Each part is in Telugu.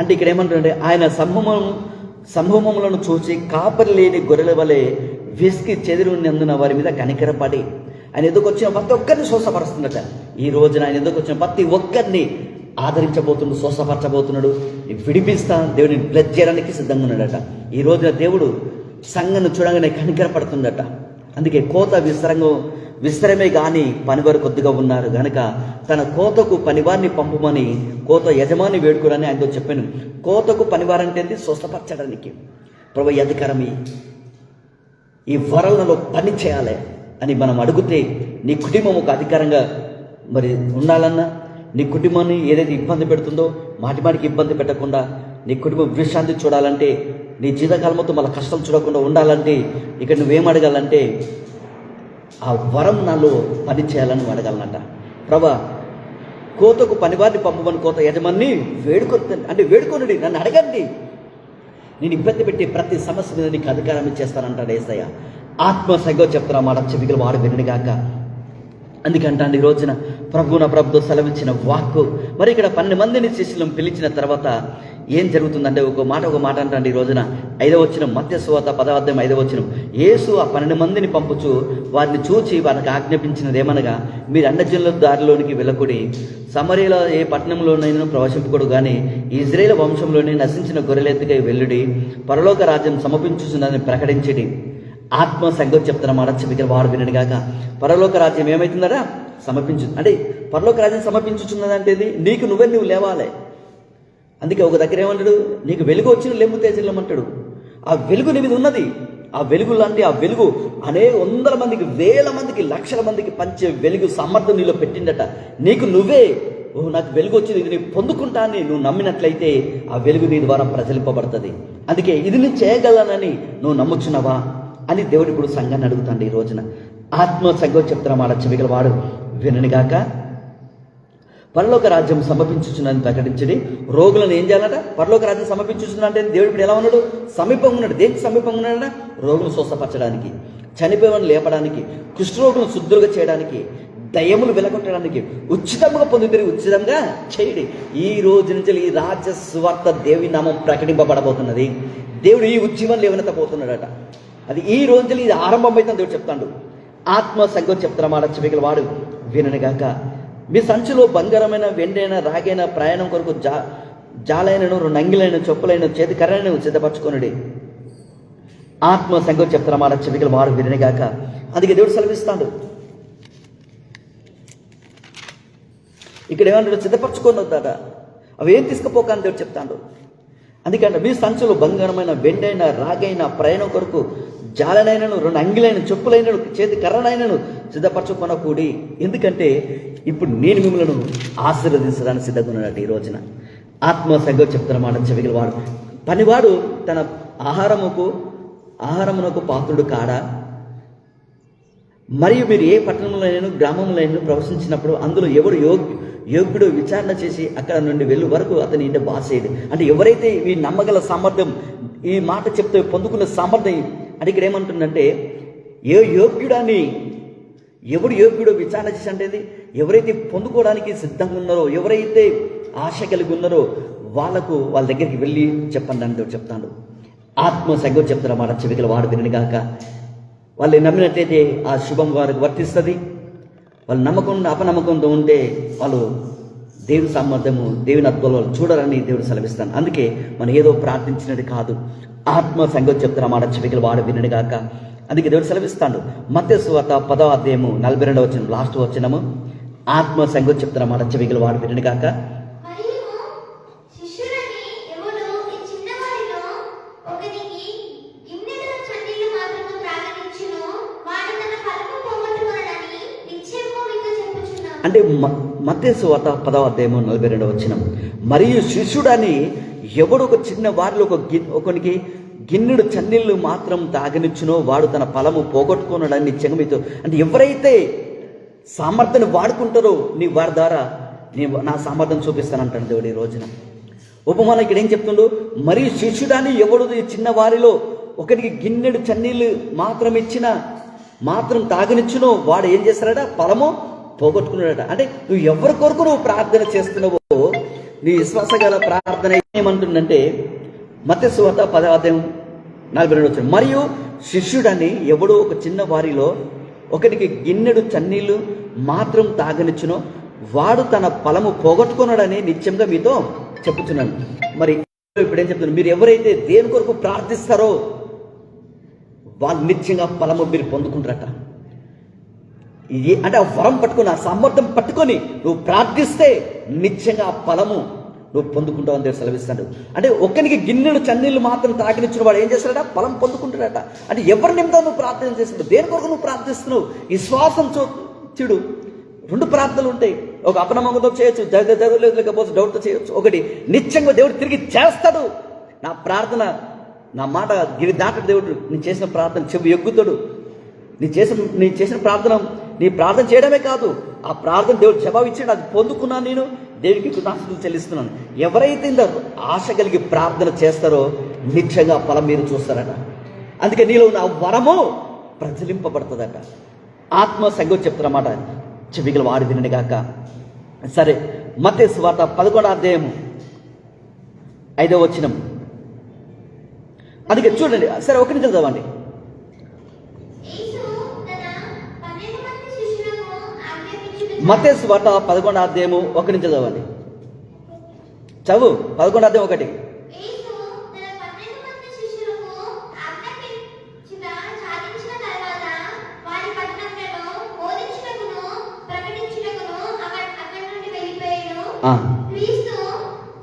అంటే ఇక్కడ ఏమంటారంటే ఆయన సంభవం సంభవములను చూసి కాపరి లేని గొర్రెల వలె విసికి చెదిరినందున వారి మీద కనికరపడి ఆయన ఎందుకు వచ్చిన ప్రతి ఒక్కరిని స్వస్థపరుస్తున్నట ఈ రోజున ఆయన ఎందుకు వచ్చిన ప్రతి ఒక్కరిని ఆదరించబోతున్నాడు స్వస్థపరచబోతున్నాడు విడిపిస్తా దేవుని బ్లెజ్ చేయడానికి సిద్ధంగా ఉన్నాడట. ఈ రోజున దేవుడు సంఘను చూడగానే కనికరపడుతుందట. అందుకే కోత విస్తరంగా విస్తరమే కానీ పనివారు కొద్దిగా ఉన్నారు. గనక తన కోతకు పనివారిని పంపమని కోత యజమాని వేడుకోడని ఆయనతో చెప్పాను. కోతకు పనివారంటే స్వస్థపరచడానికి. ప్రభు ఈ అధికారం ఈ ఈ వరలలో పని చేయాలి అని మనం అడిగితే నీ కుటుంబం ఒక అధికారంగా మరి ఉండాలన్నా నీ కుటుంబాన్ని ఏదైతే ఇబ్బంది పెడుతుందో మాటిమాటికి ఇబ్బంది పెట్టకుండా నీ కుటుంబం విశ్రాంతి చూడాలంటే నీ జీతకాలంతో మళ్ళీ కష్టం చూడకుండా ఉండాలంటే ఇక్కడ నువ్వేం అడగాలంటే ఆ వరం నాలో పని చేయాలని నువ్వు ప్రభా కోతకు పనివారిని పంపమని కోత యజమాన్ని వేడుకొని అంటే వేడుకొనుడి నన్ను అడగండి. నేను ఇబ్బంది పెట్టే ప్రతి సమస్య మీద నీకు అధికారం ఇచ్చేస్తానంటాడు ఏసయ్య. ఆత్మ చెప్తున్నా మాట చెవికలు వాడు వినడిగాక అందుకంటాండి ఈ రోజున ప్రభు నా ప్రభుతో సెలవిచ్చిన వాక్కు మరి ఇక్కడ పన్నెండు మందిని శిష్యులను పిలిచిన తర్వాత ఏం జరుగుతుందంటే ఒక మాట ఒక మాట అంటే ఈ రోజున. ఐదవ వచ్చిన మధ్య సువాత పదవాద్యం ఐదవ వచ్చిన యేసు ఆ పన్నెండు మందిని పంపుచు వారిని చూచి వారికి ఆజ్ఞాపించినది ఏమనగా మీరు అన్నజనుల దారిలోనికి వెళ్ళకుడి. సమరీలో ఏ పట్టణంలోనైనా ప్రవేశింపకూడదు కానీ ఇజ్రాయేల్ వంశంలోని నశించిన గొర్రెలెత్తుకై వెళ్ళుడి. పరలోక రాజ్యం సమర్పించుచున్నదని ప్రకటించడి. ఆత్మ సంగతి చెప్తున్న మాట చెవికలు వారు వినడు కాక పరలోక రాజ్యం ఏమవుతుందరా సమర్పించు అంటే పరలోక రాజ్యం సమర్పించుచున్నదంటే ఇది నీకు నువ్వే నువ్వు లేవాలి? అందుకే ఒక దగ్గర ఏమంటాడు? నీకు వెలుగు వచ్చిన లెమ్ము తేజల్లమంటాడు ఆ వెలుగు నీ మీద ఉన్నది. ఆ వెలుగు లాంటి ఆ వెలుగు అనే వందల మందికి వేల మందికి లక్షల మందికి పంచే వెలుగు సమర్థం నీలో పెట్టిందట. నీకు నువ్వే ఓ నాకు వెలుగు వచ్చింది ఇది నేను పొందుకుంటా నువ్వు నమ్మినట్లయితే ఆ వెలుగు నీ ద్వారా ప్రజలింపబడుతుంది. అందుకే ఇది నేను చేయగలనని నువ్వు నమ్ముచున్నావా అని దేవుడు ఇప్పుడు సంఘాన్ని అడుగుతాడు ఈ రోజున. ఆత్మ సంఘం చెప్తున్నా మాట చెవిగల వాడు విననిగాక పరలోక రాజ్యం సమర్పించుచున్నాను ప్రకటించడి రోగులను ఏం చేయాలట? పరలోక రాజ్యం సమర్పించుచున్నా అంటే దేవుడు ఇప్పుడు ఎలా ఉన్నాడు? సమీపంగా ఉన్నాడు. దేనికి సమీపంగా ఉన్నాడట? రోగులను స్వస్థపరచడానికి చనిపోయేవాడిని లేపడానికి కుష్ఠరోగులను శుద్ధులుగా చేయడానికి దయములు వెలగొట్టడానికి ఉచితంగా పొందుతారు ఉచితంగా చేయడి. ఈ రోజు నుంచి ఈ రాజ్య సువార్త దేవి నామం ప్రకటింపబడబోతున్నది. దేవుడు ఈ ఉద్యమం లేవనెత్తబోతున్నాడట. అది ఈ రోజు ఇది ఆరంభమైతే దేవుడు చెప్తాడు. ఆత్మ సంఘం చెప్తున్నమాట చెవికల వాడు విననిగాక మీ సంచిలో బంగారమైన వెండైన రాగైన ప్రయాణం కొరకు జా జాలైనను రెండు అంగిలైన చెప్పులైన చేతి కర్రలను సిద్ధపరచుకొనుడి. ఆత్మ సంఘం నా చెవికలు వాడు విననిగాక అందుకే దేవుడు సెలవిస్తాడు. ఇక్కడ ఏమంటాడు సిద్ధపరచుకొని వద్దాట అవి ఏం తీసుకుపోకని దేవుడు చెప్తాడు. అందుకంటే మీ సంచులు బంగారమైన వెండైన రాగైన ప్రయాణం కొరకు జాలనైనను రెండు అంగిలైన చెప్పులైనను చేతి కర్రనైనను సిద్ధపరచుకున్న కూడి ఎందుకంటే ఇప్పుడు నేను మిమ్మల్ని ఆశీర్వదించడానికి సిద్ధంగా ఉన్నాడు ఈ రోజున. ఆత్మ సంఘం చెప్తున్నమాట చెవిగల వాడు. పనివాడు తన ఆహారముకు ఆహారమునకు పాత్రుడు కాడా? మరియు మీరు ఏ పట్టణంలోనైనా గ్రామంలోనైనా ప్రవశించినప్పుడు అందులో ఎవడు యోగ్య యోగ్యుడు విచారణ చేసి అక్కడ నుండి వెళ్ళు వరకు అతని ఇంటి బాసేయడు అంటే ఎవరైతే ఈ నమ్మగల సామర్థ్యం ఈ మాట చెప్తే పొందుకున్న సామర్థ్యం అంటే ఇక్కడ ఏమంటుందంటే ఏ యోగ్యుడని ఎవడు యోగ్యుడో విచారణ చేసి అంటే ఎవరైతే పొందుకోవడానికి సిద్ధంగా ఉన్నారో ఎవరైతే ఆశ కలిగి ఉన్నారో వాళ్ళకు వాళ్ళ దగ్గరికి వెళ్ళి చెప్పండి అని దేవుడు ఆత్మ సంగతి చెప్తారు మాట చెవికల వాడు వినగాక వాళ్ళు నమ్మినట్లయితే ఆ శుభం వారికి వర్తిస్తుంది. వాళ్ళు నమ్మకం అపనమ్మకంతో ఉంటే వాళ్ళు దేవుని సామర్థ్యము దేవుని అద్భుతాలు వాళ్ళు చూడరని దేవుడు సెలవిస్తాను అందుకే మనం ఏదో ప్రార్థించినది కాదు. ఆత్మ సంగతి చెప్తున్న మాట చెవికలు వాడు వినడుగాక అందుకే దేవుడు సెలవిస్తాడు. మత్య సువార్త పదవ అధ్యాయము నలభై రెండవ వచ్చిన లాస్ట్ వచ్చినము ఆత్మ సంగతి చెప్తున్న మాట చెవికలు వాడు వినడు చెప్పుచున్నాను. అంటే మత్య సువార్త పదవ అధ్యాయము నలభై రెండవ వచ్చిన మరియు శిష్యుడని ఎవడు ఒక చిన్న వారిలో ఒక ఒకనికి గిన్నెడు చన్నీళ్ళు మాత్రం తాగనిచ్చునో వాడు తన ఫలము పోగొట్టుకున్నాడని చెంగమితో. అంటే ఎవరైతే సామర్థ్యాన్ని వాడుకుంటారో నీ వారి ద్వారా నీ నా సామర్థ్యం చూపిస్తానంటాను దేవుడు ఈ రోజున. ఉపమానం ఇక్కడ ఏం చెప్తుండు? మరియు శిష్యుడాన్ని ఎవడు చిన్న వారిలో ఒకరికి గిన్నెడు చన్నీళ్ళు మాత్రం ఇచ్చిన మాత్రం తాగనిచ్చునో వాడు ఏం చేస్తాడట? ఫలము పోగొట్టుకున్నాడట. అంటే నువ్వు ఎవరి కొరకు నువ్వు ప్రార్థన చేస్తున్నావో నీ విశ్వాసగల ప్రార్థన ఏమంటుందంటే మత్స్యవార్త పదార్థం నలభై రెండు వచ్చిన. మరియు శిష్యుడని ఎవడో ఒక చిన్న వారిలో ఒకటికి గిన్నెడు చన్నీళ్ళు మాత్రం తాగనిచ్చునో. వాడు తన ఫలము పోగొట్టుకున్నాడని నిత్యంగా మీతో చెప్పుచున్నాను. మరి ఇప్పుడు ఏం చెప్తున్నారు మీరు ఎవరైతే దేని కొరకు ప్రార్థిస్తారో వాళ్ళు నిత్యంగా ఫలము మీరు పొందుకుంటారట. ఏ అంటే ఆ వరం పట్టుకుని ఆ సామర్థ్యం పట్టుకొని నువ్వు ప్రార్థిస్తే నిత్యంగా ఆ ఫలము నువ్వు పొందుకుంటావు అని దేవుడు సెలవిస్తాడు. అంటే ఒక్కనికి గిన్నెలు చన్నీళ్ళు మాత్రం తాకినిచ్చిన వాడు ఏం చేస్తాడట? ఫలం పొందుకుంటాడట. అంటే ఎవరి నిమిత్తం నువ్వు ప్రార్థన చేస్తున్నావు? దేని కొరకు నువ్వు ప్రార్థిస్తున్నావు? విశ్వాసం శ్వాసం చూడు రెండు ప్రార్థనలు ఉంటాయి. ఒక అపనమ్మకంతో చేయొచ్చు జగ జరగలేదు లేకపోతే డౌట్తో చేయొచ్చు. ఒకటి నిత్యంగా దేవుడు తిరిగి చేస్తాడు. నా ప్రార్థన నా మాట గిరి దాటడు దేవుడు. నేను చేసిన ప్రార్థన చెవి ఎగ్గుతాడు. నీ చేసిన నీ చేసిన ప్రార్థన నీ ప్రార్థన చేయడమే కాదు. ఆ ప్రార్థన దేవుడు జవాబు ఇచ్చాడు. అది పొందుకున్నాను నేను. దేవునికి కృతజ్ఞతలు చెల్లిస్తున్నాను. ఎవరైతే ఇంత ఆశ కలిగి ప్రార్థన చేస్తారో నిత్యంగా ఫలం మీరు చూస్తారట. అందుకే నీలో ఉన్న వరము ప్రజలింపబడుతుందట ఆత్మ సంగతి చెప్తున్నమాట. చెవిగల వాడి తినని కాక సరే మతే స్వార్త పదకొండో అధ్యాయం ఐదో వచ్చినం అందుకే చూడండి సరే ఒక నిమిషం చదవండి యేసు తన పన్నెండు మంది శిష్యులకు ఆజ్ఞాపించుటకు మతేసు వార్త పదకొండు అధ్యాయము ఒకటి నుంచి చదవండి చదువు పదకొండు అధ్యాయం ఒకటి. యేసు తన పన్నెండు మంది శిష్యులకు ఆజ్ఞాపించుట సాధించిన తర్వాత వారి పట్టణంలో బోధించుటకును ప్రకటించుటకును అక్కడ అక్కడి నుండి వెళ్ళిపోయాను ఆ, క్రీస్తు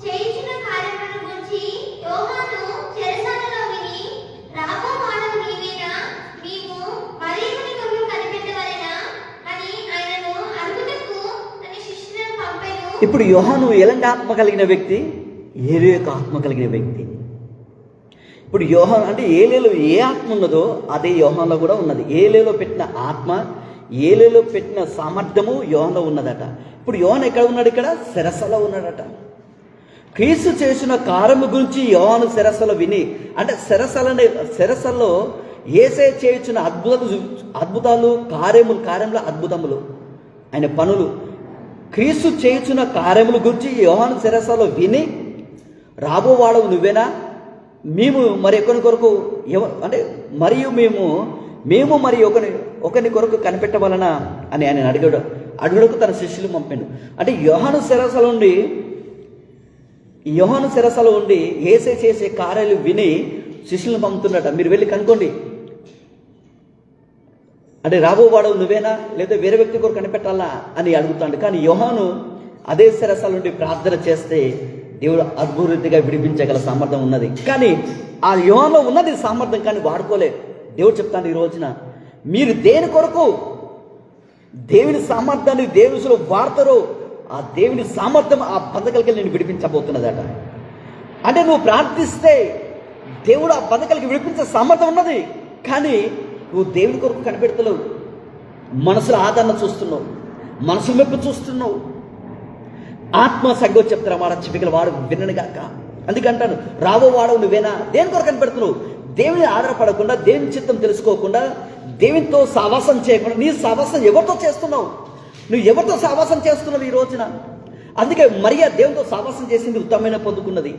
చేయించిన కార్యములను గురించి యోహాను చెరసాలలో విని రాబో మానవు నీవేనా నీవు మరియుని కొరకు కనిపెట్టవలెనా అని ఆయనను అడుగుటకు తన శిష్యులను పంపెను ఇప్పుడు యోహాను ఎలాంటి ఆత్మ కలిగిన వ్యక్తి? ఏలు యొక్క ఆత్మ కలిగిన వ్యక్తి. ఇప్పుడు యోహాను అంటే ఏలేలో ఏ ఆత్మ ఉన్నదో అదే యోహాన్లో కూడా ఉన్నది. ఏలేలో పెట్టిన ఆత్మ ఏలేలో పెట్టిన సామర్థ్యము యోహంలో ఉన్నదట. ఇప్పుడు యోహన్ ఎక్కడ ఉన్నాడు ఇక్కడ? శిరస్సులో ఉన్నాడట. క్రీస్తు చేసిన కారము గురించి యోహాను శిరస్సులో విని అంటే శిరస్సులనే శిరస్సులో ఏసే చేయించిన అద్భుతాలు అద్భుతాలు కార్యములు కార్యముల అద్భుతములు ఆయన పనులు క్రీస్తు చేయుచున్న కార్యముల గురించి యోహాను శిరసలో విని రాబోవాడవు నువ్వేనా? మేము మరి ఒకరి కొరకు అంటే మరియు మేము మేము మరి ఒకరి ఒకరిని కొరకు కనిపెట్టవలన అని ఆయన అడిగాడు. అడుగుడుకు తన శిష్యులు పంపాడు అంటే యోహాను శిరసల ఉండి యోహాను శిరసలో ఉండి ఏసే చేసే కార్యాలు విని శిష్యులను పంపుతున్నట మీరు వెళ్ళి కనుక్కోండి. అంటే రాబోవాడు నువ్వేనా? లేదా వేరే వ్యక్తి కొరకు కనిపెట్టాలా? అని అడుగుతాడు. కానీ యోహాను అదే శిరస్సుల నుండి ప్రార్థన చేస్తే దేవుడు అద్భుతంగా విడిపించగల సామర్థ్యం ఉన్నది. కానీ ఆ యోహాన్లో ఉన్నది సామర్థ్యం కానీ వాడుకోలే దేవుడు చెప్తాను ఈ రోజున మీరు దేని కొరకు దేవుని సామర్థ్యాన్ని దేవునిలో వాడతారో ఆ దేవుని సామర్థ్యం ఆ బంధకలకి నేను విడిపించబోతున్నదట. అంటే నువ్వు ప్రార్థిస్తే దేవుడు ఆ బంధకలకి విడిపించే సామర్థ్యం ఉన్నది. కానీ నువ్వు దేవుని కొరకు కనిపెడతలేవు మనసులో ఆదరణ చూస్తున్నావు. మనసు మెప్పు చూస్తున్నావు. ఆత్మ సంగో చెప్తారా మాట చెప్పగల వాడు విననుగాక అందుకంటాను రావో వాడవు నువ్వేనా? దేని కొరకు కనిపెడుతున్నావు? దేవుని ఆధారపడకుండా దేవుని చిత్తం తెలుసుకోకుండా దేవునితో సావాసం చేయకుండా నీ సావాసం ఎవరితో చేస్తున్నావు? నువ్వు ఎవరితో సావాసం చేస్తున్నావు ఈ రోజున? అందుకే మరియా దేవునితో సావాసం చేసింది ఉత్తమమైన పొందుకున్నది.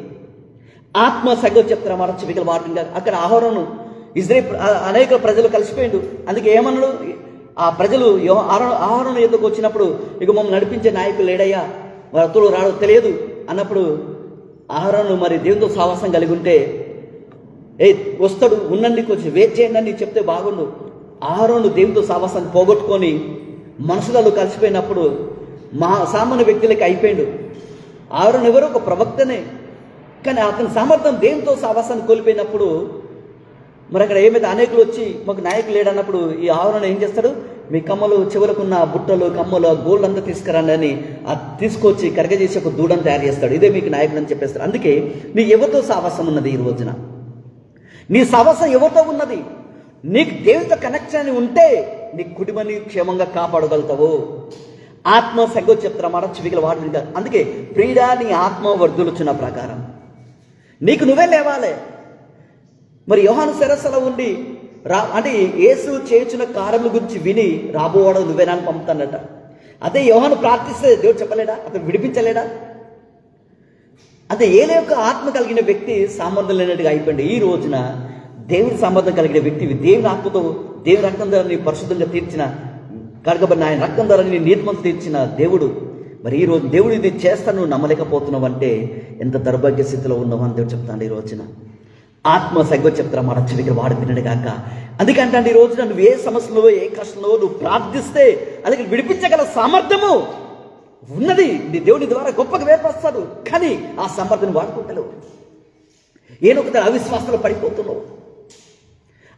ఆత్మ సంగతి చెప్తారా మాట చెవికల వాడు అక్కడ ఆహారం ఇజ్రాయిల్ అనేక ప్రజలు కలిసిపోయిండు. అందుకే ఏమన్నాడు? ఆ ప్రజలు ఆహారం ఆహారం ఎందుకు వచ్చినప్పుడు ఇక మమ్మల్ని నడిపించే నాయకులు లేడయ్యా మరి అతడు రాడో తెలియదు. అన్నప్పుడు ఆహారం మరి దేవునితో సావాసం కలిగి ఉంటే ఏ వస్తాడు ఉండండి కొంచెం వెయిట్ చేయండి అని చెప్తే బాగుండు. ఆహారం దేవునితో సావాసాన్ని పోగొట్టుకొని మనుషులలో కలిసిపోయినప్పుడు మా సామాన్య వ్యక్తులకి అయిపోయిండు. ఆహారం ఎవరో ఒక ప్రవక్తనే కానీ అతని సామర్థ్యం దేనితో సావాసాన్ని కోల్పోయినప్పుడు మరి అక్కడ ఏమైతే అనేకులు వచ్చి మాకు నాయకులు లేడన్నప్పుడు ఈ ఆవరణ ఏం చేస్తాడు మీ కమ్మలు చివరకున్న బుట్టలు కమ్మలు గోల్డ్ అంతా తీసుకురండి అని తీసుకొచ్చి కరగజేసి ఒక దూడని తయారు చేస్తాడు. ఇదే మీకు నాయకుడు అని చెప్పేస్తారు. అందుకే నీ ఎవరితో సావాసం ఉన్నది ఈ రోజున? నీ సావాసం ఎవరితో ఉన్నది? నీకు దేవునితో కనెక్షన్ ఉంటే నీ కుటుంబాన్ని క్షేమంగా కాపాడగలుగుతావు. ఆత్మ సంగతి చెప్తారా. మాట చెవిగల వాడు అందుకే ప్రీడా నీ ఆత్మ వర్ధులుచున్న ప్రకారం. నీకు నువ్వే లేవాలి. మరి యోహాను శిరస్సులో ఉండి రా అంటే యేసు చేయించిన కార్యముల గురించి విని రాబోవాడు నువ్వేనా అని పంపుతానట. అదే యోహాను ప్రార్థిస్తే దేవుడు చెప్పలేడా? అతను విడిపించలేడా? అదే ఏలే యొక్క ఆత్మ కలిగిన వ్యక్తి సామర్థ్యం లేనట్టుగా అయిపోయింది. ఈ రోజున దేవుని సామర్థ్యం కలిగిన వ్యక్తి దేవుని ఆత్మతో దేవుని రక్తం ద్వారా నీ పరిశుద్ధంగా తీర్చిన కడగబడిన ఆయన రక్తం ద్వారా నీ నీతిమంతు తీర్చిన దేవుడు మరి ఈ రోజు దేవుడు ఇది చేస్తాను నమ్మలేకపోతున్నావు అంటే ఎంత దౌర్భాగ్య స్థితిలో ఉన్నావు అని దేవుడు చెప్తాను ఈ రోజున. ఆత్మ సగ్గు చెప్తారా మన చెవికి వాడు వినడు కాక అందుకంటే ఈ రోజు నువ్వు ఏ సమస్యలో ఏ కష్టంలో నువ్వు ప్రార్థిస్తే అలాగే విడిపించగల సామర్థ్యము ఉన్నది. నీ దేవుని ద్వారా గొప్పగా వేర్పరుస్తాడు కానీ ఆ సామర్థ్యం వాడుకుంటలేవు. ఏనొక అవిశ్వాసంలో పడిపోతున్నావు.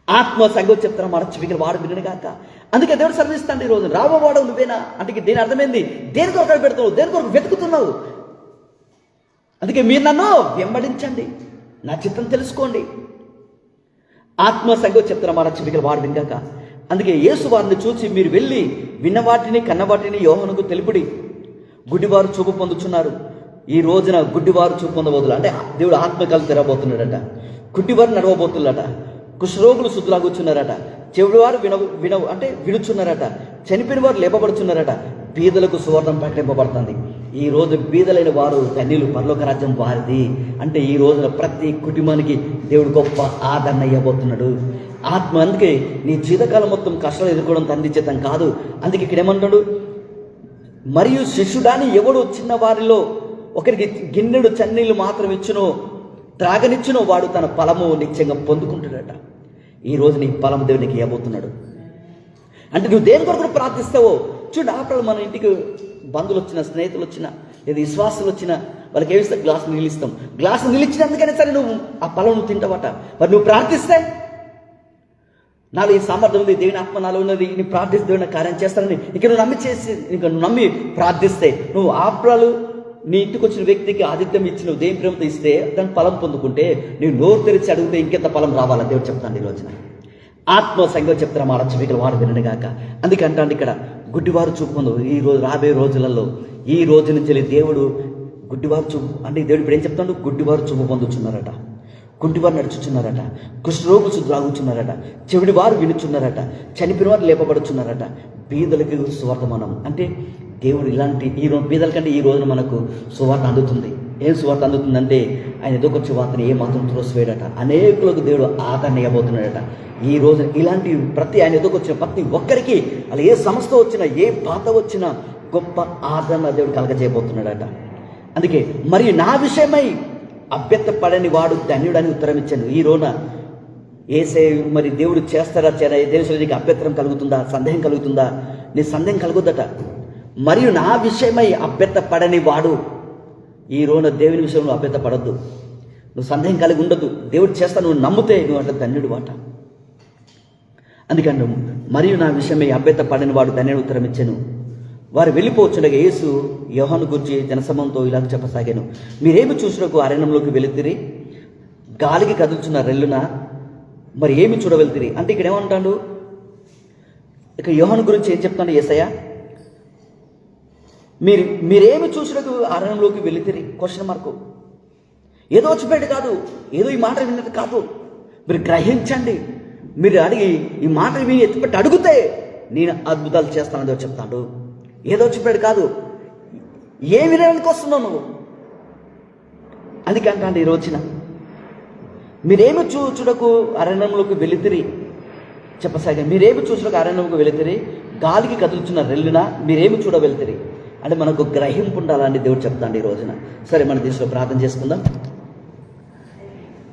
ఆత్మ సంగతి చెప్తాను మన చెవికి వాడు వినగాక అందుకే దేవుడు సర్విస్తాడు ఈరోజు రోజు నువ్వేనా? అంటే దీని అర్థమైంది? దేని కొరకు పెడుతున్నావు దేని కొరకు వెతుకుతున్నావు? అందుకే మీరు నన్ను వెంబడించండి. నా చిత్తం తెలుసుకోండి. ఆత్మ సంగతి చెప్తున్న మన చెవికలు వాడు వినగాక అందుకే యేసు వారిని చూసి మీరు వెళ్ళి విన్నవాటిని కన్నవాటిని కన్న యోహనుకు తెలుపుడి. గుడ్డివారు చూపు పొందుచున్నారు. ఈ రోజున గుడ్డివారు చూపు పొందబోతులు అంటే దేవుడు ఆత్మకాలు తెరబోతున్నాడట గుడ్డివారు నడవబోతున్నాడట కుష్రోగులు శుద్ధులాగుచున్నారట. చెవిడివారు విన విన అంటే వినుచున్నారట. చనిపోయిన వారు లేపబడుచున్నారట. బీదలకు సువర్ణం పట్టింపబడుతుంది ఈ రోజు బీదలైన వారు ధన్యులు పరలోక రాజ్యం వారిది. అంటే ఈ రోజున ప్రతి కుటుంబానికి దేవుడు గొప్ప ఆదరణ ఇవ్వబోతున్నాడు. ఆత్మ అందుకే నీ జీవితకాలం మొత్తం కష్టాలు ఎదుర్కోవడం తండ్రి చేతం కాదు. అందుకే ఇక్కడ ఏమంటాడు మరియు శిష్యుడాని ఎవడు చిన్న వారిలో ఒకరికి గిన్నెడు చన్నీళ్ళు మాత్రం ఇచ్చునో త్రాగనిచ్చునో వాడు తన ఫలము నిత్యంగా పొందుకుంటాడట. ఈ రోజు నీ ఫలం దేవునికి ఇవ్వబోతున్నాడు. అంటే నువ్వు దేని కొరకు ప్రార్థిస్తావో? చూడు ఆపడ మన ఇంటికి బంధువులు వచ్చిన స్నేహితులు వచ్చిన లేదా విశ్వాసులు వచ్చిన వాళ్ళకి ఏమిస్తా గ్లాస్ నీళ్ళు ఇస్తాం. గ్లాస్ నీళ్ళు ఇచ్చినందుకైనా సరే నువ్వు ఆ పొలం నువ్వు తింటావట. మరి నువ్వు ప్రార్థిస్తే? నాలో ఈ సామర్థ్యం ఉంది దేవుని ఆత్మ నాలో ఉన్నది నీ ప్రార్థిస్తే దేవుని కార్యం చేస్తానని. ఇక నువ్వు నమ్మి చేసి ఇంకా నువ్వు నమ్మి ప్రార్థిస్తే నువ్వు ఆప్రాలు నీ ఇంటికి వచ్చిన వ్యక్తికి ఆతిథ్యం ఇచ్చి నువ్వు దేని ప్రేమతో ఇస్తే దాని ఫలం పొందుకుంటే నువ్వు నోరు తెరిచి అడిగితే ఇంకెంత ఫలం రావాలని దేవుడు చెప్తాను ఈ రోజున. ఆత్మ సంఘం చెప్తారా మాట చెవికలు వాడు వినగాక అందుకే అంటాను ఇక్కడ గుడ్డివారు చూపు పొందు ఈ రోజు రాబోయే రోజులలో ఈ రోజు నుంచి దేవుడు గుడ్డివారు చూపు అంటే దేవుడు ఇప్పుడు ఏం చెప్తాడు? గుడ్డివారు చూపు పొందుచున్నారట. గుంటివారు నడుచుచున్నారట. కుష్ఠరోగులు శుద్రాగుచున్నారట చెవిడి వారు వినుచున్నారట. చనిపోయిన వారు లేపబడుచున్నారట. బీదలకి మనం అంటే దేవుడు ఇలాంటి ఈ రోజు బీదల కంటే ఈ రోజున మనకు సువార్త అందుతుంది. ఏం సువార్త అందుతుందంటే ఆయన ఎదుకొచ్చి వార్తని ఏ మాత్రం త్రోసివేయడట అనేకులకు దేవుడు ఆదరణ ఇవ్వబోతున్నాడట. ఈ రోజు ఇలాంటి ప్రతి ఆయన ఎదుకొచ్చిన ప్రతి ఒక్కరికి అలా ఏ సంస్థ వచ్చినా ఏ బాధ వచ్చినా గొప్ప ఆదరణ దేవుడు కలగజేయబోతున్నాడట. అందుకే మరియు నా విషయమై అభ్యర్థపడని వాడు ధన్యుడని ఉత్తరం ఇచ్చాను. ఈ రోజున ఏసే మరి దేవుడు చేస్తారా చేరా దేవుడు నీకు అభ్యంతరం కలుగుతుందా సందేహం కలుగుతుందా? నీ సందేహం కలుగుద్దట. మరియు నా విషయమై అభ్యర్థపడని వాడు ఈ రోజున దేవుని విషయంలో అభ్యత పడద్దు నువ్వు సందేహం కలిగి ఉండదు. దేవుడు చేస్తా నువ్వు నమ్మితే నువ్వు అంటే ధన్యుడు వాట. అందుకని మరియు నా విషయమై అభ్యత పడని వాడు ధన్యుడు ఉత్తరం ఇచ్చాను. వారు వెళ్ళిపోవచ్చుండగా యేసు యోహాను గురించి జనసమంతో ఇలా చెప్పసాగాను. మీరేమి చూసినకు అరణ్యంలోకి వెళుతురి? గాలికి కదులుచున్న రెల్లున? మరి ఏమి చూడవెళ్తురి? అంటే ఇక్కడ ఏమంటాడు? ఇక యోహాను గురించి ఏం చెప్తాడు ఏసయ్య మీరు మీరేమి చూసినకు అరణ్యంలోకి వెళితిరి క్వశ్చన్ మార్కు ఏదో వచ్చిపోయాడు కాదు. ఏదో ఈ మాట విన్నది కాదు. మీరు గ్రహించండి. మీరు అడిగి ఈ మాట విని ఎత్తిపెట్టి అడిగితే నేను అద్భుతాలు చేస్తానని చెప్తాడు. ఏదో వచ్చిపోయాడు కాదు. ఏ వినడానికి వస్తున్నావు నువ్వు? అందుకంటే ఈ రోజున. మీరేమి చూచుడకు అరణ్యంలోకి వెళితిరి చెప్పసాగా మీరేమి చూసులకు అరణ్యంలోకి వెళితిరి గాలికి కదులుచున్న రెల్లున మీరేమి చూడ వెళ్తిరి అంటే మనకు గ్రహింపు ఉండాలని దేవుడు చెప్తాండి ఈ రోజున. సరే మన దీంట్లో ప్రార్థన చేసుకుందాం.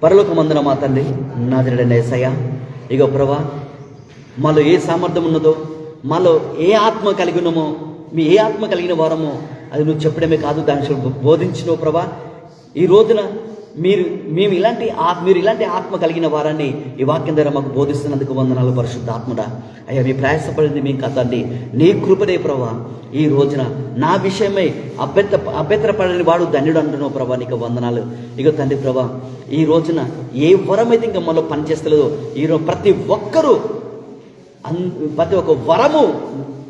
పరలోక మందున మా తండ్రి నాదిరడైన ఏసయ్య ఇగో ప్రభా మాలో ఏ సామర్థ్యం ఉన్నదో మాలో ఏ ఆత్మ కలిగి ఉన్నామో మీ ఏ ఆత్మ కలిగిన వారమో అది నువ్వు చెప్పడమే కాదు దాని విషయంలో బోధించినవు ప్రభా. ఈ రోజున మీరు మేము ఇలాంటి మీరు ఇలాంటి ఆత్మ కలిగిన వారాన్ని ఈ వాక్యం ద్వారా మాకు బోధిస్తున్నందుకు వందనాలు పరిశుద్ధ ఆత్మడా. అయ్యా మీ ప్రయాసపడింది మేము కదండి. నీ కృపదే ప్రభా ఈ రోజున నా విషయమై అభ్యర్థ అభ్యంతరపడని వాడు ధన్యుడు అంటున్నావు ప్రభా నీకు వందనాలు. ఇక తండ్రి ప్రభా ఈ రోజున ఏ వరం అయితే ఇంకా మనలో పనిచేస్తలేదో ఈరోజు ప్రతి ఒక్కరూ ప్రతి ఒక్క వరము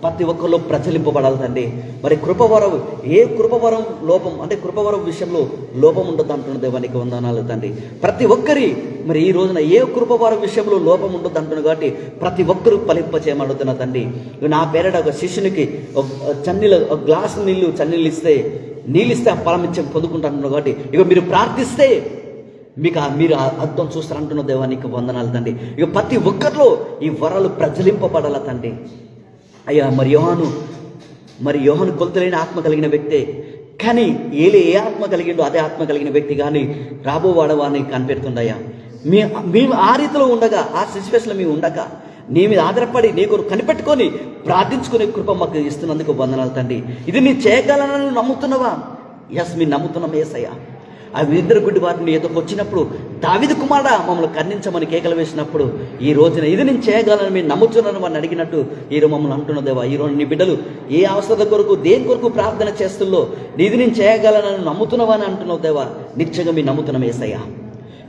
ప్రతి ఒక్కరిలో ప్రచలింపబడాలండి మరి కృపవరం ఏ కృపవరం లోపం అంటే కృపవరం విషయంలో లోపం ఉండదు అంటున్న దేవానికి వందనాలు తండ్రి. ప్రతి ఒక్కరి మరి ఈ రోజున ఏ కృపవరం విషయంలో లోపం ఉండదు అంటున్నాడు కాబట్టి ప్రతి ఒక్కరూ ఫలింప చేయమడుతున్న తండ్రి. నా పేరట ఒక శిష్యునికి ఒక చన్నీళ్ళ ఒక గ్లాసు నీళ్ళు చన్నీళ్ళు ఇస్తే నీళ్ళు ఇస్తే ఆ ఫలం పొందుకుంటాను కాబట్టి ఇక మీరు ప్రార్థిస్తే మీకు మీరు ఆ అర్థం చూస్తారంటున్న దేవా నీకు వందనాలు తండ్రి. ఇక ప్రతి ఒక్కరిలో ఈ వరాలు ప్రజలింపబడాల తండ్రి? అయ్యా మరి యోహాను మరి యోహాను కొలతలేని ఆత్మ కలిగిన వ్యక్తే. కానీ ఏలే ఏ ఆత్మ కలిగిండో అదే ఆత్మ కలిగిన వ్యక్తి కానీ రాబోవాడవాన్ని కనిపెడుతుండయ్యా మీ మేము ఆ రీతిలో ఉండగా ఆ సిచ్యువేషన్లో మేము ఉండగా నీ మీద ఆధారపడి నీ కొరకు కనిపెట్టుకొని ప్రార్థించుకునే కృప మాకు ఇస్తున్నందుకు వందనాలు తండ్రి. ఇది నీ చేయగలనని నమ్ముతున్నావా? ఎస్ మీరు నమ్ముతున్నాం ఏసయ్యా. ఆ ఇద్దరు గుడ్డి వారిని ఏదో వచ్చినప్పుడు దావిది కుమారుడా మమ్మల్ని కర్ణించమని కేకలు వేసినప్పుడు ఈ రోజున ఇది నేను చేయగలను మీరు నమ్ముతున్నాను అని అడిగినట్టు ఈరోజు మమ్మల్ని అంటున్న దేవా ఈరోజు నీ బిడ్డలు ఏ అవసరం కొరకు దేని కొరకు ప్రార్థన చేస్తుల్లో ఇది నేను చేయగలనని నమ్ముతున్నావా అని అంటున్నావు దేవా? నిత్యంగా మీరు నమ్ముతున్నాం ఏసయ్యా.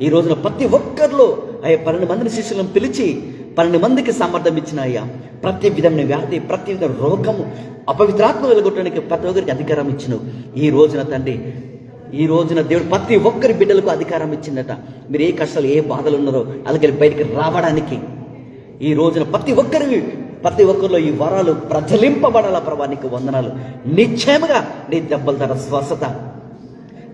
ఈ రోజున ప్రతి ఒక్కరిలో అయ్యా పన్నెండు మందిని శిష్యులను పిలిచి పన్నెండు మందికి సామర్థ్యం ఇచ్చిన అయ్యా ప్రతి విధమైన వ్యాధి ప్రతి విధ రోగము అపవిత్రాత్మ వెలుగొట్టడానికి ప్రతి ఒక్కరికి అధికారం ఇచ్చిన ఈ రోజున తండ్రి ఈ రోజున దేవుడు ప్రతి ఒక్కరి బిడ్డలకు అధికారం ఇచ్చిందట. మీరు ఏ కష్టాలు ఏ బాధలు ఉన్నారో అలాగే బయటికి రావడానికి. ఈ రోజున ప్రతి ఒక్కరి ప్రతి ఒక్కరిలో ఈ వరాలు ప్రజలింపబడాల ప్రభానికి వందనాలు. నిశ్చయముగా నీ దెబ్బల ధర స్వస్థత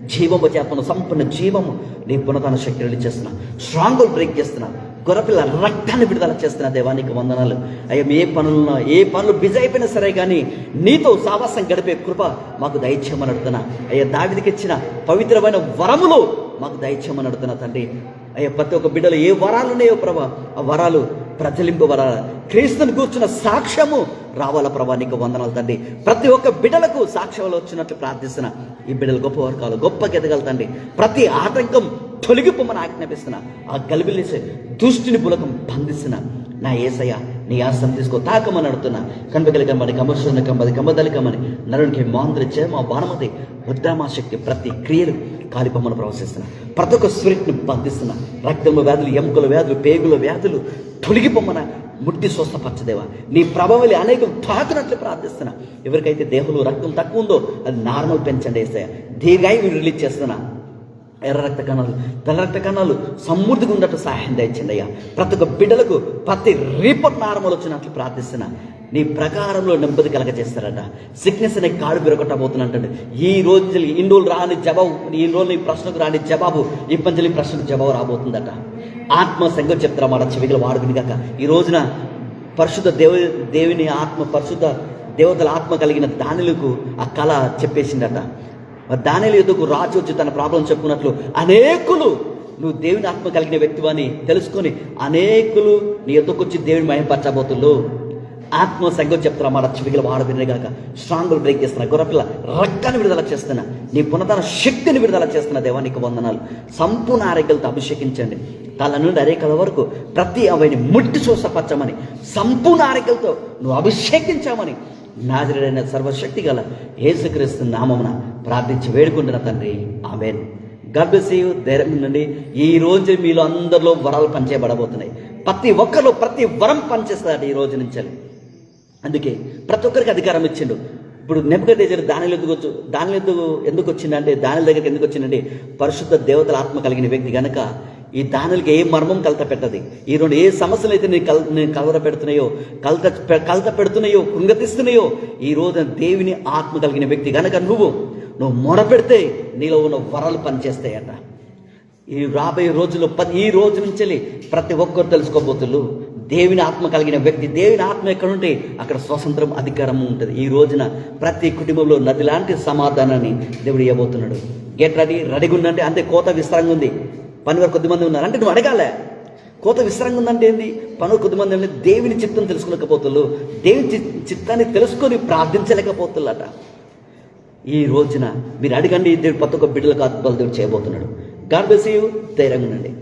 జీవము చేతను సంపూర్ణ జీవము నీ పునతన శక్తి చేస్తున్నా స్ట్రాంగులు బ్రేక్ చేస్తున్నా. గొర్రెపిల్ల రక్తాన్ని విడుదల చేస్తున్న దేవానికి వందనాలు. అయ్యా ఏ పనులను ఏ పనులు బిజీ అయిపోయినా సరే కానీ నీతో సావాసం గడిపే కృప మాకు దయచేయమని అడుగుతున్నా. అయ్యా దావిదికి ఇచ్చిన పవిత్రమైన వరములు మాకు దయచేయమని అడుగుతున్నా తండ్రి. అయ్యా ప్రతి ఒక్క బిడ్డలు ఏ వరాలు ఉన్నాయో ప్రభా ఆ వరాలు ప్రజలింపు వరాల. క్రీస్తుని కూర్చున్న సాక్ష్యము రావాల ప్రభా నీకు వందనాలు తండ్రి. ప్రతి ఒక్క బిడ్డలకు సాక్ష్యాలు వచ్చినట్లు ప్రార్థిస్తున్నా ఈ బిడ్డలు గొప్ప వర్గాలు గొప్ప ఎదగలుతండి ప్రతి ఆటంకం తొలగిపోమని ఆజ్ఞాపిస్తున్న ఆ గలిబిలేసే దుష్టిని పులకం బంధిస్తున్న నా ఏసయ్య నీ ఆశ్రమం తీసుకో తాకమని అడుగుతున్నా. కనపగలి కమ్మని కమర్షణ కమ్మది కమ్మదలి కమ్మని నరునికి మాంద్రిచ్చే చేమ బాణమతి ఉద్దామా శక్తి ప్రతి క్రియలు కాలిపమ్మను ప్రవశిస్తున్నా. ప్రతి ఒక్క స్పిరిట్ని బంధిస్తున్నా. రక్తంలో వ్యాధులు ఎముకల వ్యాధులు పేగుల వ్యాధులు తొలగిపోమ్మన ముట్టి స్వస్థపరచదేవా. నీ ప్రభావలి అనేకం తాకినట్లు ప్రార్థిస్తున్నా. ఎవరికైతే దేహంలో రక్తం తక్కువ ఉందో అది నార్మల్ పెంచండి వేస్తాయ దీర్ఘాయి రిలీజ్ చేస్తున్నా. ఎర్ర రక్త కణాలు తెల్ల రక్త కణాలు సమృద్ధిగా ఉండటం సహాయం దయచండి అయ్యా ప్రతి ఒక్క బిడ్డలకు ప్రతి రిపోర్ట్ నార్మల్ వచ్చినట్లు ప్రార్థిస్తున్నా. నీ ప్రకారంలో నెమ్మది కలగజేస్తారట. సిక్నెస్ అనే కాడు విరగొట్టబోతున్నట్టు ఈ రోజు ఇన్ని రోజులు రాని జవాబు ఈ రోజు నీ ప్రశ్నకు రాని జవాబు ఇబ్బందులు ప్రశ్నకు జవాబు రాబోతుందట. ఆత్మ సంఘం చెప్తారా మాట? చెవిగలు వాడుకుని కాక ఈ రోజున పరిశుద్ధ దేవ దేవుని ఆత్మ పరిశుద్ధ దేవతల ఆత్మ కలిగిన దానిలకు ఆ కళ చెప్పేసిందట. దానిలో ఎదుగు రాజు వచ్చి తన ప్రాబ్లం చెప్పుకున్నట్లు? అనేకులు నువ్వు దేవుని ఆత్మ కలిగిన వ్యక్తివని తెలుసుకొని అనేకులు నీ ఎదుకొచ్చి దేవుని మహిమపరచబోతులు ఆత్మ సంగతి చెప్తున్నా మాట చెవిగల వినే కనుక స్ట్రాంగులు బ్రేక్ చేస్తున్నా. గొర్రపిల్ల రక్తాన్ని విడుదల చేస్తున్నా. నీ పునతన శక్తిని విడుదల చేస్తున్న దేవానికి వందనాలు. సంపూర్ణ ఆరోగ్యాలతో అభిషేకించండి. తల నుండి అరేకల వరకు ప్రతి అవైని ముట్టి చూసపరచమని సంపూర్ణ ఆరోగ్యాలతో నువ్వు అభిషేకించామని నాజరుడైన సర్వశక్తి గల యేసుక్రీస్తు నామమున ప్రార్థించి వేడుకుంటున్న తండ్రి. ఆమెన్. గర్భశీయు ధైర్యం నుండి ఈ రోజు మీలో అందరిలో వరాలు పనిచేయబడబోతున్నాయి. ప్రతి ఒక్కరు ప్రతి వరం పనిచేస్తాడు ఈ రోజు నుంచి. అందుకే ప్రతి ఒక్కరికి అధికారం ఇచ్చిండు. ఇప్పుడు నెప్పుకదేజర్ దానిలో ఎందుకు వచ్చు దానిలో ఎందుకు ఎందుకు వచ్చిందంటే దానిల దగ్గరికి ఎందుకు వచ్చిందంటే పరిశుద్ధ దేవతల ఆత్మ కలిగిన వ్యక్తి కనుక ఈ దానులకి ఏ మర్మం కలత పెట్టదు. ఈ రెండు ఏ సమస్యలు అయితే నేను కల్ నేను కలవర పెడుతున్నాయో కలత పె- కలత పెడుతున్నాయో కృంగతిస్తున్నాయో ఈ రోజున దేవుని ఆత్మ కలిగిన వ్యక్తి కనుక నువ్వు నువ్వు మొరపెడితే నీలో ఉన్న వరలు పనిచేస్తాయట. ఈ రాబోయే రోజుల్లో పది ఈ రోజు నుంచి ప్రతి ఒక్కరు తెలుసుకోబోతులు దేవుని ఆత్మ కలిగిన వ్యక్తి దేవుని ఆత్మ ఎక్కడ ఉంటే అక్కడ స్వతంత్రం అధికారం ఉంటుంది. ఈ రోజున ప్రతి కుటుంబంలో నది లాంటి సమాధానాన్ని దేవుడు ఇవ్వబోతున్నాడు గెట్ రెడీ రెడీగా ఉందంటే అంతే కోత విస్తారంగా ఉంది. పని వారు కొద్దిమంది ఉన్నారు. అంటే నువ్వు అడగాలే. కోత విస్తారంగా ఉందంటే ఏంది? పనులు కొద్దిమంది అంటే దేవుని చిత్తం తెలుసుకోలేకపోతున్నారు దేవుని చిత్తాన్ని తెలుసుకొని ప్రార్థించలేకపోతుల్లట ఈ రోజున మీరు అడగండి దేవుడు ప్రతి ఒక్క బిడ్డలకు అద్భుతాలు దేవుడు చేయబోతున్నాడు. గాడ్ బెస్ యూ ధైర్యంగా ఉండండి.